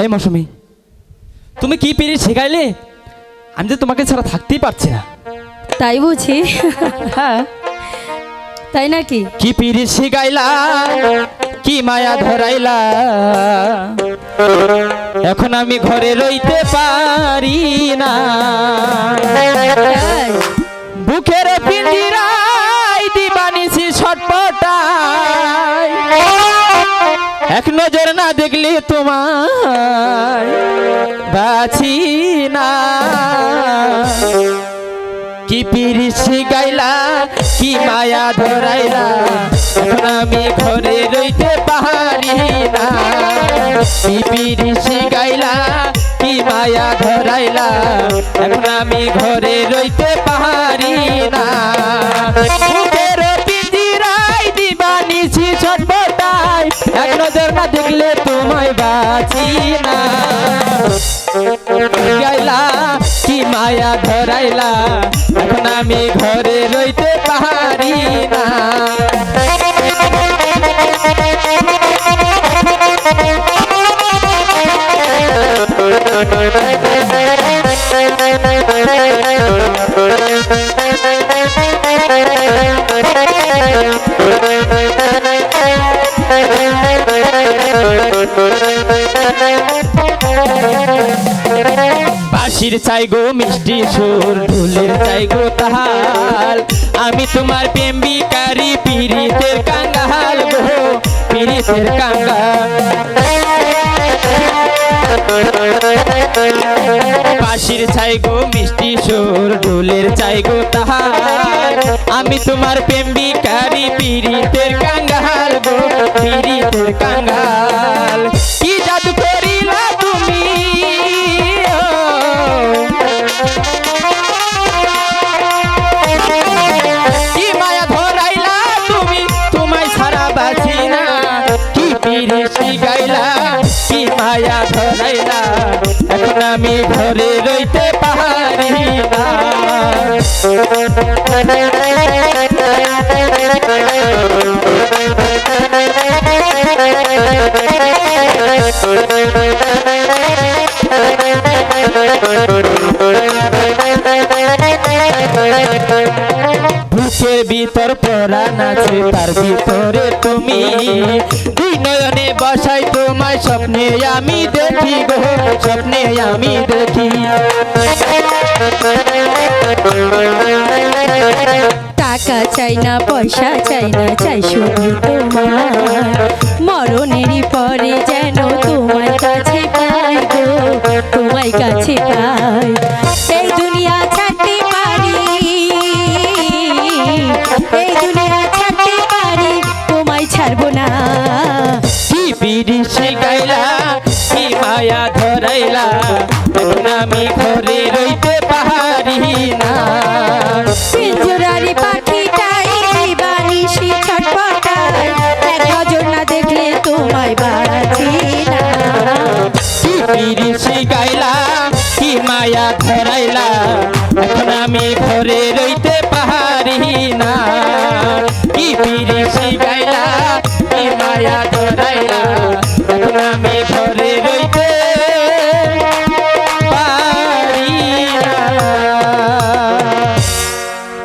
এই মৌসুমি তুমি কি পিরিত শিখাইলে? আমি তো তোমাকে ছাড়া থাকতেই পারছি না। তাই বুঝি? হ্যাঁ। তাই নাকি? কি পিরিত শিখাইলা কি মায়া ধরাইলা? এখন আমি ঘরে রইতে পারি না? বুকের পিঞ্জিরাই নজর না দেখলে তোমার বাছি না। কি পিরিসি গাইলা, কি মায়া ধরাইলা এখন আমি ঘরে রইতে পারি না। কি পিরিসি গাইলা, কি মায়া ধরাইলা, এখন আমি ঘরে রইতে পারি না। বাঁচি না গাইলা কি মায়া ধরাইলা এখন আমি ঘরে রইতে পারি না বাঁশির চাই গো মিষ্টি সুর, ঢুলের চাই গো তাহাল আমি তোমার প্রেম বিকারি পীড়িতের কাঙ্গাল গো, পীড়িতের কাঙ্গাল বাঁশির চাই গো মিষ্টি সুর, ঢুলের চাই গো তাহাল আমি তোমার প্রেম বিকারি পীড়িতের কাঙ্গাল মায়া ধরাইলা এখন আমি ঘরে রইতে পারি না। বুকের ভিতর পরাণ আছে, তার ভিতরে তুমি। দুই নয়নে বসাই তোমায়, স্বপ্নে আমি দেখি গো, স্বপ্নে আমি দেখি। টাকা চাই না, পয়সা চাই না, চাই শুধু তোমার। মরণেরই পরে যেন তোমার কাছে পাই গো, তোমার কাছে পাই হারাইলা এখন আমি ঘরে রইতে পারি না। পিঞ্জরারি পাখিটাই বালিশি ছটপটায়। এক নজর না দেখলে তোমায় বাঁচি না। কি পিরিশি গাইলা কি মায়া ধরাইলা। এখন আমি ঘরে রইতে পারি না। কি পিরিশি গাইলা কি মায়া ধরাইলা। এখন আমি ঘরে রইতে